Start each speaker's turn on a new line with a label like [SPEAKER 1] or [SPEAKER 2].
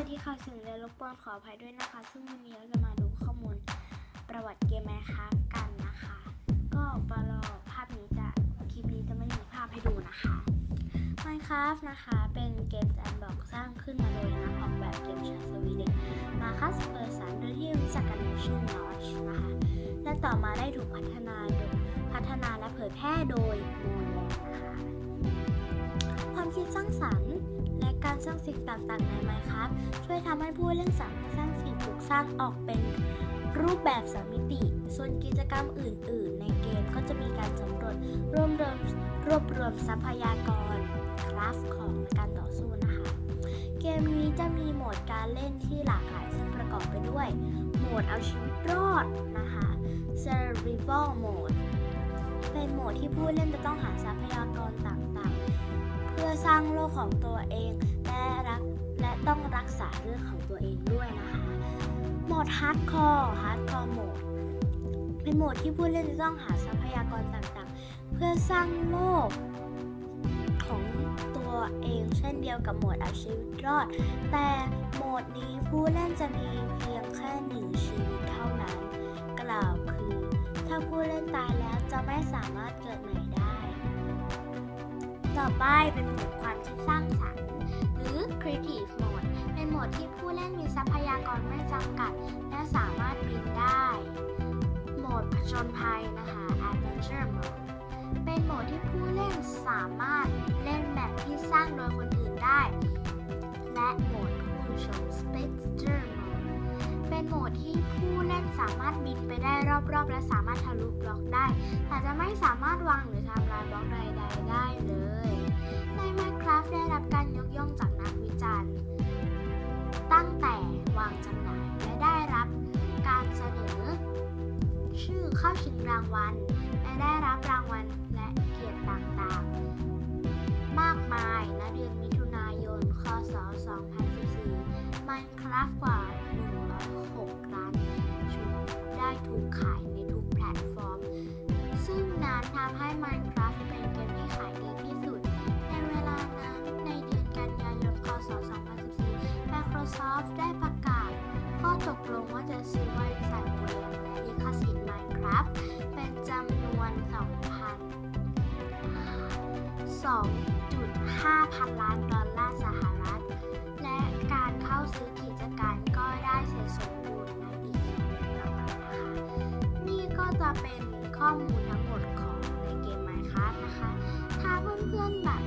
[SPEAKER 1] วัสดีค่ะเสียงเรียนรบกวนขออภัยด้วยนะคะ ซึ่งวันนี้เราจะมาดูข้อมูลประวัติเกมแมคราฟกันนะคะ ก็ปรอภาพนี้จะคลิปนี้จะไม่มีภาพให้ดูนะคะ Minecraft นะคะเป็นเกมแซนด์บ็อกสร้างขึ้นมาโดยนักออกแบบเกมชาวสวีเดนมาคัสเปอร์สันโดยที่รู้จักกันในชื่อนอชนะคะและต่อมาได้ถูกพัฒนาโดยพัฒนาและเผยแพร่โดยโมแลนนะคะความคิดสร้างสรรค์ สร้างสิ่งต่างๆใน Minecraft ช่วยทำให้ผู้เล่นสามารถสร้างสิ่งปลูกสร้างออกเป็นรูปแบบสามมิติ ส่วนกิจกรรมอื่น ๆ ในเกมก็จะมีการสำรวจรวมรวมรวบรวมทรัพยากรคราฟของการต่อสู้นะคะ เกมนี้จะมีโหมดการเล่นที่หลากหลายซึ่งประกอบไปด้วย โหมดเอาชีวิตรอดนะคะ Survival Mode เป็นโหมดที่ผู้เล่นจะต้องหาทรัพยากรต่างๆ เพื่อสร้างโลกของตัวเอง และรักและต้องรักษาเรื่องของตัวเองด้วยนะคะ โหมด Hardcore Hardcore Mode เป็นโหมดที่ผู้เล่นจะต้องหาทรัพยากรต่างๆ เพื่อสร้างโลกของตัวเองเช่นเดียวกับโหมดเอาชีวิตรอด แต่โหมดนี้ผู้เล่นจะมีเพียงแค่หนึ่งชีวิตเท่านั้น กล่าวคือ ถ้าผู้เล่นตายแล้วจะไม่สามารถเกิดใหม่ได้ ต่อไปเป็นโหมดความคิดสร้างสรรค์ มีทรัพยากรไม่จำกัด และสามารถบินได้ โหมดผจญภัยนะคะ Adventure Mode เป็นโหมดที่ผู้เล่นสามารถเล่นแบบที่สร้างโดยคนอื่นได้ และโหมดผู้ชม Spectre Mode เป็นโหมดที่ผู้เล่นสามารถบินไปได้รอบๆ และสามารถทะลุบล็อกได้ แต่จะไม่สามารถวางหรือทำ ตั้งแต่วางจำหน่ายและได้รับการเสนอ ชื่อเข้าชิงรางวัล และได้รับรางวัลและเกียรติต่างๆ มากมายณเดือนมิถุนายน คศ 2014 Minecraft กว่า 106 ล้านชุดได้ถูกขาย 2.5 พันล้านดอลลาร์สหรัฐ และการเข้าซื้อกิจการก็ได้เสร็จสมบูรณ์ในอีกสองเดือนต่อมานะคะ นี่ก็จะเป็นข้อมูลทั้งหมดของในเกมไมค์คัสนะคะ ถ้าเพื่อนๆแบบ